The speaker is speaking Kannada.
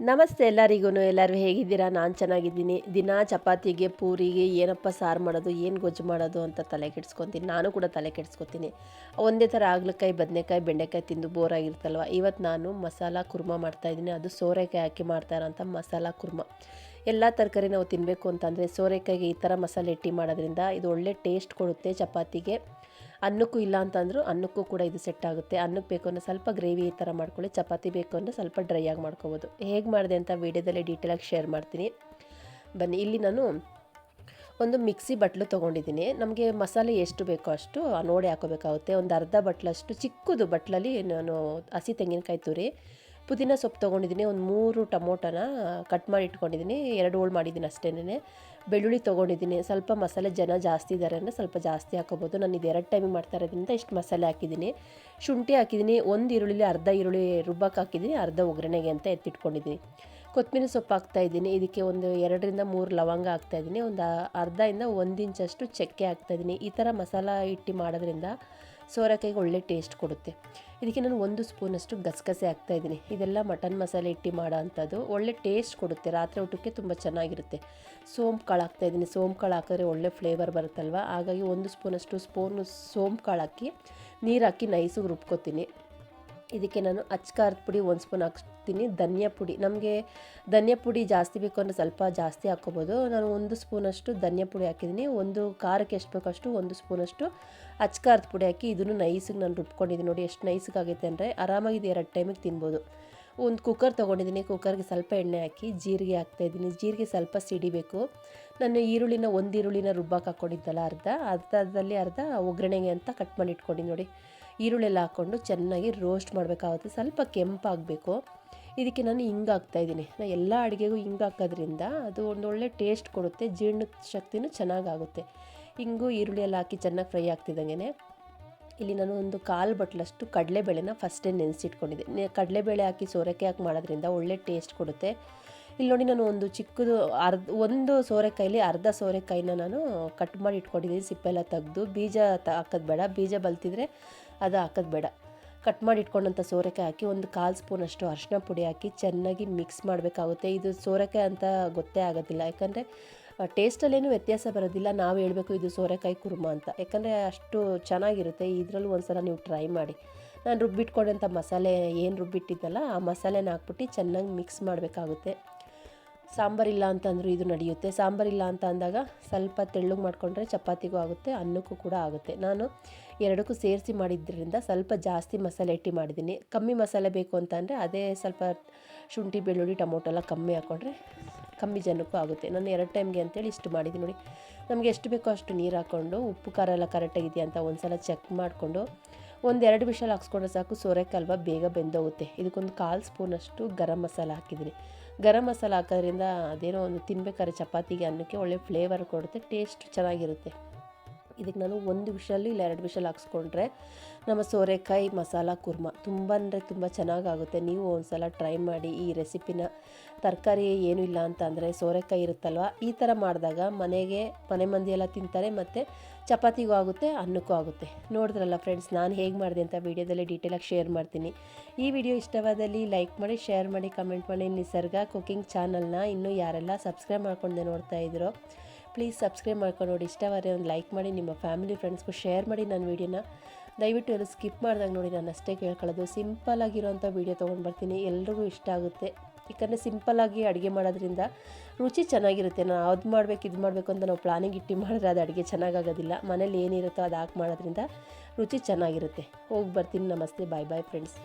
ನಮಸ್ತೆ ಎಲ್ಲರಿಗೂ ಎಲ್ಲರೂ ಹೇಗಿದ್ದೀರಾ? ನಾನು ಚೆನ್ನಾಗಿದ್ದೀನಿ. ದಿನ ಚಪಾತಿಗೆ, ಪೂರಿಗೆ ಏನಪ್ಪ ಸಾರು ಮಾಡೋದು, ಏನು ಗೊಜ್ಜು ಮಾಡೋದು ಅಂತ ತಲೆ ಕೆಡ್ಸ್ಕೊತೀನಿ. ನಾನು ಕೂಡ ತಲೆ ಕೆಡ್ಸ್ಕೊತೀನಿ. ಒಂದೇ ಥರ ಆಗ್ಲಕಾಯಿ, ಬದನೆಕಾಯಿ, ಬೆಂಡೆಕಾಯಿ ತಿಂದು ಬೋರ್ ಆಗಿರ್ತಲ್ವ ಇವತ್ತು ನಾನು ಮಸಾಲ ಕುರ್ಮ ಮಾಡ್ತಾಯಿದ್ದೀನಿ ಅದು ಸೋರೆಕಾಯಿ ಹಾಕಿ ಇರೋಂಥ ಮಸಾಲ ಕುರ್ಮ. ಎಲ್ಲ ತರಕಾರಿ ನಾವು ತಿನ್ನಬೇಕು ಅಂತಂದರೆ ಸೋರೆಕಾಯಿಗೆ ಈ ಥರ ಮಸಾಲೆ ಇಟ್ಟಿ ಮಾಡೋದ್ರಿಂದ ಇದು ಒಳ್ಳೆ ಟೇಸ್ಟ್ ಕೊಡುತ್ತೆ ಚಪಾತಿಗೆ. ಅನ್ನಕ್ಕೂ ಇಲ್ಲ ಅಂತಂದರೂ ಅನ್ನಕ್ಕೂ ಕೂಡ ಇದು ಸೆಟ್ ಆಗುತ್ತೆ. ಅನ್ನಕ್ಕೆ ಬೇಕು ಅಂದರೆ ಸ್ವಲ್ಪ ಗ್ರೇವಿ ಈ ಥರ ಮಾಡ್ಕೊಳ್ಳಿ, ಚಪಾತಿ ಬೇಕು ಅಂದರೆ ಸ್ವಲ್ಪ ಡ್ರೈ ಆಗಿ ಮಾಡ್ಕೋಬೋದು. ಹೇಗೆ ಮಾಡಿದೆ ಅಂತ ವೀಡಿಯೋದಲ್ಲಿ ಡೀಟೇಲಾಗಿ ಶೇರ್ ಮಾಡ್ತೀನಿ. ಬನ್ನಿ, ಇಲ್ಲಿ ನಾನು ಒಂದು ಮಿಕ್ಸಿ ಬಟ್ಲು ತೊಗೊಂಡಿದ್ದೀನಿ. ನಮಗೆ ಮಸಾಲೆ ಎಷ್ಟು ಬೇಕೋ ಅಷ್ಟು ನೋಡಿ ಹಾಕೋಬೇಕಾಗುತ್ತೆ. ಒಂದು ಅರ್ಧ ಬಟ್ಲಷ್ಟು ಚಿಕ್ಕದು ಬಟ್ಲಲ್ಲಿ ನಾನು ಹಸಿ ತೆಂಗಿನಕಾಯಿ ತುರಿ ಪುದೀನ ಸೊಪ್ಪು ತೊಗೊಂಡಿದ್ದೀನಿ, ಒಂದು ಮೂರು ಟೊಮೊಟೊನ ಕಟ್ ಮಾಡಿ ಇಟ್ಕೊಂಡಿದ್ದೀನಿ, ಎರಡು ಹೋಳು ಮಾಡಿದ್ದೀನಿ ಅಷ್ಟೇನೆ ಬೆಳ್ಳುಳ್ಳಿ ತೊಗೊಂಡಿದ್ದೀನಿ, ಸ್ವಲ್ಪ ಮಸಾಲೆ ಜನ ಜಾಸ್ತಿ ಇದ್ದಾರೆ ಅಂದರೆ ಸ್ವಲ್ಪ ಜಾಸ್ತಿ ಹಾಕೋಬೋದು. ನಾನು ಇದು ಎರಡು ಟೈಮಿಗೆ ಮಾಡ್ತಾ ಇರೋದ್ರಿಂದ ಇಷ್ಟು ಮಸಾಲೆ ಹಾಕಿದ್ದೀನಿ. ಶುಂಠಿ ಹಾಕಿದ್ದೀನಿ, ಒಂದು ಈರುಳ್ಳಿ, ಅರ್ಧ ಈರುಳ್ಳಿ ರುಬ್ಬಕ್ಕೆ ಹಾಕಿದ್ದೀನಿ, ಅರ್ಧ ಒಗ್ಗರಣೆಗೆ ಅಂತ ಎತ್ತಿಟ್ಕೊಂಡಿದ್ದೀನಿ. ಕೊತ್ತಂಬರಿ ಸೊಪ್ಪು ಹಾಕ್ತಾಯಿದ್ದೀನಿ ಇದಕ್ಕೆ ಒಂದು ಎರಡರಿಂದ ಮೂರು ಲವಂಗ ಹಾಕ್ತಾಯಿದ್ದೀನಿ ಒಂದು ಅರ್ಧದಿಂದ ಒಂದು ಇಂಚಷ್ಟು ಚಕ್ಕೆ ಹಾಕ್ತಾಯಿದ್ದೀನಿ ಈ ಥರ ಮಸಾಲ ಇಟ್ಟು ಮಾಡೋದ್ರಿಂದ ಸೋರೆಕಾಯಿಗೆ ಒಳ್ಳೆ ಟೇಸ್ಟ್ ಕೊಡುತ್ತೆ. ಇದಕ್ಕೆ ನಾನು ಒಂದು ಸ್ಪೂನಷ್ಟು ಗಸಗಸೆ ಹಾಕ್ತಾಯಿದ್ದೀನಿ ಇದೆಲ್ಲ ಮಟನ್ ಮಸಾಲೆ ಇಟ್ಟು ಮಾಡೋ ಅಂಥದ್ದು ಒಳ್ಳೆ ಟೇಸ್ಟ್ ಕೊಡುತ್ತೆ. ರಾತ್ರಿ ಊಟಕ್ಕೆ ತುಂಬ ಚೆನ್ನಾಗಿರುತ್ತೆ. ಸೋಂಪು ಕಾಳು ಹಾಕ್ತಾಯಿದ್ದೀನಿ ಸೋಂಪು ಕಾಳು ಹಾಕಿದ್ರೆ ಒಳ್ಳೆ ಫ್ಲೇವರ್ ಬರುತ್ತಲ್ವ? ಹಾಗಾಗಿ ಒಂದು ಸ್ಪೂನಷ್ಟು ಸ್ಪೂನು ಸೋಂಪು ಕಾಳು ಹಾಕಿ ನೀರು ಹಾಕಿ ನೈಸಿಗೆ ರುಬ್ಕೋತೀನಿ. ಇದಕ್ಕೆ ನಾನು ಅಚ್ಕಾರದ ಪುಡಿ ಒಂದು ಸ್ಪೂನ್ ಹಾಕ್ತೀನಿ. ಧನಿಯಾ ಪುಡಿ. ನಮಗೆ ಧನಿಯಾ ಪುಡಿ ಜಾಸ್ತಿ ಬೇಕು ಅಂದರೆ ಸ್ವಲ್ಪ ಜಾಸ್ತಿ ಹಾಕ್ಕೋಬೋದು. ನಾನು ಒಂದು ಸ್ಪೂನಷ್ಟು ಧನಿಯಾ ಪುಡಿ ಹಾಕಿದ್ದೀನಿ. ಒಂದು ಖಾರಕ್ಕೆ ಎಷ್ಟು ಬೇಕಷ್ಟು ಒಂದು ಸ್ಪೂನಷ್ಟು ಅಚ್ಕಾರದ ಪುಡಿ ಹಾಕಿ ಇದನ್ನು ನೈಸಿಗೆ ನಾನು ರುಬ್ಕೊಂಡಿದ್ದೀನಿ ನೋಡಿ ಎಷ್ಟು ನೈಸಿಗೆ ಆಗೈತೆ ಅಂದರೆ ಆರಾಮಾಗಿ ಇದು ಎರಡು ಟೈಮಿಗೆ ತಿನ್ಬೋದು. ಒಂದು ಕುಕ್ಕರ್ ತೊಗೊಂಡಿದ್ದೀನಿ. ಕುಕ್ಕರ್ಗೆ ಸ್ವಲ್ಪ ಎಣ್ಣೆ ಹಾಕಿ ಜೀರಿಗೆ ಹಾಕ್ತಾಯಿದ್ದೀನಿ ಜೀರಿಗೆ ಸ್ವಲ್ಪ ಸಿಡಿಬೇಕು. ನಾನು ಈರುಳ್ಳಿನ ಒಂದು ಈರುಳ್ಳಿನ ರುಬ್ಬಕ್ಕೆ ಹಾಕ್ಕೊಂಡಿದ್ದಲ್ಲ ಅರ್ಧ. ಅರ್ಧದಲ್ಲಿ ಅರ್ಧ ಒಗ್ಗರಣೆಗೆ ಅಂತ ಕಟ್ ಮಾಡಿ ಇಟ್ಕೊಂಡಿದ್ದೀನಿ ನೋಡಿ. ಈರುಳ್ಳೆಲ್ಲ ಹಾಕ್ಕೊಂಡು ಚೆನ್ನಾಗಿ ರೋಸ್ಟ್ ಮಾಡಬೇಕಾಗುತ್ತೆ. ಸ್ವಲ್ಪ ಕೆಂಪಾಗಬೇಕು. ಇದಕ್ಕೆ ನಾನು ಹಿಂಗೆ ಹಾಕ್ತಾಯಿದ್ದೀನಿ ನಾನು ಎಲ್ಲ ಅಡುಗೆಗೂ ಹಿಂಗೆ ಹಾಕೋದ್ರಿಂದ ಅದು ಒಂದೊಳ್ಳೆ ಟೇಸ್ಟ್ ಕೊಡುತ್ತೆ ಜೀರ್ಣ ಶಕ್ತಿನೂ ಚೆನ್ನಾಗಾಗುತ್ತೆ. ಹಿಂಗೂ ಈರುಳ್ಳಿ ಎಲ್ಲ ಹಾಕಿ ಚೆನ್ನಾಗಿ ಫ್ರೈ ಆಗ್ತಿದ್ದಂಗೆ ಇಲ್ಲಿ ನಾನು ಒಂದು ಕಾಲು ಬಟ್ಲಷ್ಟು ಕಡಲೆಬೇಳೆನ ಫಸ್ಟೇ ನೆನೆಸಿಟ್ಕೊಂಡಿದ್ದೆ. ಕಡಲೆಬೇಳೆ ಹಾಕಿ ಸೋರೆಕಾಯಿ ಹಾಕಿ ಮಾಡೋದ್ರಿಂದ ಒಳ್ಳೆ ಟೇಸ್ಟ್ ಕೊಡುತ್ತೆ. ಇಲ್ಲಿ ನೋಡಿ ನಾನು ಒಂದು ಚಿಕ್ಕದು ಅರ್ಧ, ಒಂದು ಸೋರೆಕಾಯಲ್ಲಿ ಅರ್ಧ ಸೋರೆಕಾಯಿನ ನಾನು ಕಟ್ ಮಾಡಿ ಇಟ್ಕೊಂಡಿದ್ದೀನಿ. ಸಿಪ್ಪೆಲ್ಲ ತೆಗೆದು ಬೀಜ ತ, ಹಾಕೋದು ಬೇಡ. ಬೀಜ ಬಲ್ತಿದ್ರೆ ಅದು ಹಾಕೋದು ಬೇಡ. ಕಟ್ ಮಾಡಿ ಇಟ್ಕೊಂಡಂಥ ಸೋರೆಕಾಯಿ ಹಾಕಿ ಒಂದು ಕಾಲು ಸ್ಪೂನಷ್ಟು ಅರಿಶಿನ ಪುಡಿ ಹಾಕಿ ಚೆನ್ನಾಗಿ ಮಿಕ್ಸ್ ಮಾಡಬೇಕಾಗುತ್ತೆ. ಇದು ಸೋರೆಕಾಯಿ ಅಂತ ಗೊತ್ತೇ ಆಗೋದಿಲ್ಲ. ಯಾಕಂದರೆ ಟೇಸ್ಟಲ್ಲೇನು ವ್ಯತ್ಯಾಸ ಬರೋದಿಲ್ಲ. ನಾವು ಹೇಳಬೇಕು ಇದು ಸೋರೆಕಾಯಿ ಕುರ್ಮ ಅಂತ. ಯಾಕಂದರೆ ಅಷ್ಟು ಚೆನ್ನಾಗಿರುತ್ತೆ. ಇದರಲ್ಲೂ ಒಂದು ಸಲ ನೀವು ಟ್ರೈ ಮಾಡಿ. ನಾನು ರುಬ್ಬಿಟ್ಕೊಂಡಂಥ ಮಸಾಲೆ ಏನು ರುಬ್ಬಿಟ್ಟಿದ್ದಲ್ಲ, ಆ ಮಸಾಲೆನ ಹಾಕ್ಬಿಟ್ಟು ಚೆನ್ನಾಗಿ ಮಿಕ್ಸ್ ಮಾಡಬೇಕಾಗುತ್ತೆ. ಸಾಂಬಾರಿಲ್ಲ ಅಂತಂದರೂ ಇದು ನಡೆಯುತ್ತೆ. ಸಾಂಬಾರಿಲ್ಲ ಅಂತ ಅಂದಾಗ ಸ್ವಲ್ಪ ತೆಳ್ಳಗೆ ಮಾಡಿಕೊಂಡ್ರೆ ಚಪಾತಿಗೂ ಆಗುತ್ತೆ, ಅನ್ನಕ್ಕೂ ಕೂಡ ಆಗುತ್ತೆ. ನಾನು ಎರಡಕ್ಕೂ ಸೇರಿಸಿ ಮಾಡಿದ್ದರಿಂದ ಸ್ವಲ್ಪ ಜಾಸ್ತಿ ಮಸಾಲೆ ಇಟ್ಟು ಮಾಡಿದ್ದೀನಿ. ಕಮ್ಮಿ ಮಸಾಲೆ ಬೇಕು ಅಂತಂದರೆ ಅದೇ ಸ್ವಲ್ಪ ಶುಂಠಿ, ಬೆಳ್ಳುಳ್ಳಿ, ಟೊಮೊಟೊ ಎಲ್ಲ ಕಮ್ಮಿ ಹಾಕ್ಕೊಂಡ್ರೆ ಕಮ್ಮಿ ಜನಕ್ಕೂ ಆಗುತ್ತೆ. ನಾನು ಎರಡು ಟೈಮ್ಗೆ ಅಂತೇಳಿ ಇಷ್ಟು ಮಾಡಿದ್ದೀನಿ ನೋಡಿ. ನಮಗೆ ಎಷ್ಟು ಬೇಕೋ ಅಷ್ಟು ನೀರು ಹಾಕ್ಕೊಂಡು ಉಪ್ಪು, ಖಾರ ಎಲ್ಲ ಕರೆಕ್ಟಾಗಿದೆಯಾ ಅಂತ ಒಂದು ಸಲ ಚೆಕ್ ಮಾಡಿಕೊಂಡು ಒಂದೆರಡು ವಿಷಲ್ ಹಾಕ್ಸ್ಕೊಂಡ್ರೆ ಸಾಕು. ಸೋರೆಕಾಲ್ವ ಬೇಗ ಬೆಂದೋಗುತ್ತೆ. ಇದಕ್ಕೊಂದು ಕಾಲು ಸ್ಪೂನಷ್ಟು ಗರಂ ಮಸಾಲ ಹಾಕಿದ್ದೀನಿ. ಗರಂ ಮಸಾಲ ಹಾಕೋದ್ರಿಂದ ಅದೇನೋ ಒಂದು ತಿನ್ಬೇಕಾದ್ರೆ ಚಪಾತಿಗೆ, ಅನ್ನಕ್ಕೆ ಒಳ್ಳೆ ಫ್ಲೇವರ್ ಕೊಡುತ್ತೆ ಟೇಸ್ಟ್ ಚೆನ್ನಾಗಿರುತ್ತೆ. ಇದಕ್ಕೆ ನಾನು ಒಂದು ವಿಷಲ್ಲಿ ಇಲ್ಲ, ಎರಡು ವಿಷಲ್ ಹಾಕ್ಸ್ಕೊಂಡ್ರೆ ನಮ್ಮ ಸೋರೆಕಾಯಿ ಮಸಾಲ ಕುರ್ಮ ತುಂಬ ಅಂದರೆ ತುಂಬ ಚೆನ್ನಾಗಾಗುತ್ತೆ. ನೀವು ಒಂದು ಸಲ ಟ್ರೈ ಮಾಡಿ ಈ ರೆಸಿಪಿನ ತರಕಾರಿ ಏನೂ ಇಲ್ಲ ಅಂತ ಅಂದರೆ ಸೋರೆಕಾಯಿ ಇರುತ್ತಲ್ವ, ಈ ಥರ ಮಾಡಿದಾಗ ಮನೆಗೆ ಮನೆ ಮಂದಿಯೆಲ್ಲ ತಿಂತಾರೆ ಮತ್ತು ಚಪಾತಿಗೂ ಆಗುತ್ತೆ, ಅನ್ನಕ್ಕೂ ಆಗುತ್ತೆ. ನೋಡಿದ್ರಲ್ಲ ಫ್ರೆಂಡ್ಸ್ ನಾನು ಹೇಗೆ ಮಾಡಿದೆ ಅಂತ ವೀಡಿಯೋದಲ್ಲಿ ಡೀಟೇಲಾಗಿ ಶೇರ್ ಮಾಡ್ತೀನಿ. ಈ ವಿಡಿಯೋ ಇಷ್ಟವಾದಲ್ಲಿ ಲೈಕ್ ಮಾಡಿ ಶೇರ್ ಮಾಡಿ ಕಮೆಂಟ್ ಮಾಡಿ. ನಿಸರ್ಗ ಕುಕಿಂಗ್ ಚಾನಲ್ನ ಇನ್ನೂ ಯಾರೆಲ್ಲ ಸಬ್ಸ್ಕ್ರೈಬ್ ಮಾಡ್ಕೊಂಡೆ ನೋಡ್ತಾ ಇದ್ದೀರೋ ಪ್ಲೀಸ್ ಸಬ್ಸ್ಕ್ರೈಬ್ ಮಾಡ್ಕೊಂಡು ನೋಡಿ. ಇಷ್ಟವಾದರೆ ಒಂದು ಲೈಕ್ ಮಾಡಿ, ನಿಮ್ಮ ಫ್ಯಾಮಿಲಿ ಫ್ರೆಂಡ್ಸ್ಗೂ ಶೇರ್ ಮಾಡಿ ನನ್ನ ವೀಡಿಯೋನ. ದಯವಿಟ್ಟು ಎಲ್ಲ ಸ್ಕಿಪ್ ಮಾಡಿದಾಗ ನೋಡಿ, ನಾನು ಅಷ್ಟೇ ಕೇಳ್ಕೊಳ್ಳೋದು. ಸಿಂಪಲ್ ಆಗಿರೋಂಥ ವೀಡಿಯೋ ತೊಗೊಂಡು ಬರ್ತೀನಿ. ಎಲ್ರಿಗೂ ಇಷ್ಟ ಆಗುತ್ತೆ. ಯಾಕಂದರೆ ಸಿಂಪಲ್ಲಾಗಿ ಅಡುಗೆ ಮಾಡೋದ್ರಿಂದ ರುಚಿ ಚೆನ್ನಾಗಿರುತ್ತೆ. ನಾವು ಅದು ಮಾಡಬೇಕು, ಇದು ಮಾಡಬೇಕು ಅಂತ ನಾವು ಪ್ಲಾನಿಂಗ್ ಇಟ್ಟು ಮಾಡಿದ್ರೆ ಅದು ಅಡುಗೆ ಚೆನ್ನಾಗಾಗೋದಿಲ್ಲ. ಮನೇಲಿ ಏನಿರುತ್ತೋ ಅದು ಹಾಕಿ ಮಾಡೋದ್ರಿಂದ ರುಚಿ ಚೆನ್ನಾಗಿರುತ್ತೆ. ಹೋಗಿ ಬರ್ತೀನಿ. ನಮಸ್ತೆ. ಬಾಯ್ ಬಾಯ್ ಫ್ರೆಂಡ್ಸ್